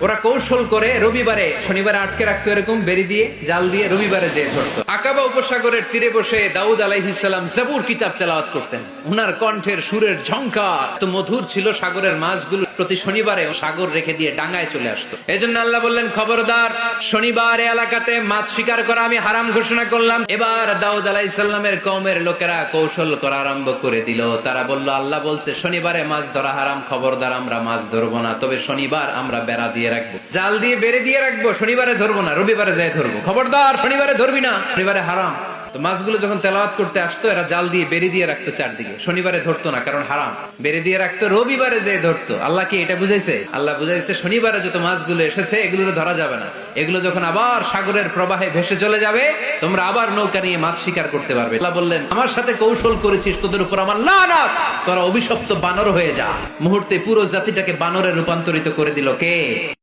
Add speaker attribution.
Speaker 1: ওরা কৌশল করে রবিবারে, শনিবারে আটকে রাখতো এরকম, বেরি দিয়ে, জাল দিয়ে রবিবারে যে ধরতো। আকাবা উপসাগরের তীরে বসে দাউদ আলাইহিসাল্লাম জাবুর কিতাব চালাওয়াত করতেন। ওনার কণ্ঠের সুরের ঝংকার। তো মধুর ছিল সাগরের মাছগুলো, প্রতি শনিবারে সাগর রেখে দিয়ে ডাঙায় চলে আসতো। এজন্য আল্লাহ বললেন, খবরদার, শনিবার এলাকাতে মাছ শিকার করা আমি হারাম ঘোষণা করলাম। এবার দাউদ আলাইসাল্লামের কমের লোকেরা কৌশল করা আরম্ভ করে দিল। তারা বলল, আল্লাহ বলছে, শনিবারে মাছ ধরা হারাম, খবরদার, আমরা মাছ ধরবো না। তবে শনিবার আমরা বেড়া দিয়ে রাখব। জাল দিয়ে বেড়ে দিয়ে রাখব, শনিবারে ধরবো না, রবিবারে যাই ধরবো। খবরদার, শনিবারে ধরবি না। শনিবারে হারাম। তো মাছগুলো যখন তেলাওয়াত করতে আসতো, এরা জাল দিয়ে বেরি দিয়ে রাখতো চারদিকে। শনিবারে ধরতো না, কারণ হারাম। বেরি দিয়ে রাখতো, রবিবারে যে ধরতো। আল্লাহ কি এটা বুঝাইছে? আল্লাহ বুঝাইছে, শনিবারে যত মাছগুলো এসেছে এগুলো ধরা যাবে না। এগুলো যখন আবার সাগরের প্রবাহে ভেসে চলে যাবে, তোমরা আবার নৌকা নিয়ে মাছ শিকার করতে পারবে। আল্লাহ বললেন, আমার সাথে কৌশল করেছিস, তোদের উপর আমার লানাত! তোরা অভিশপ্ত বানর হয়ে যা। মুহূর্তে পুরো জাতিটাকে বানরে রূপান্তরিত করে দিল কে?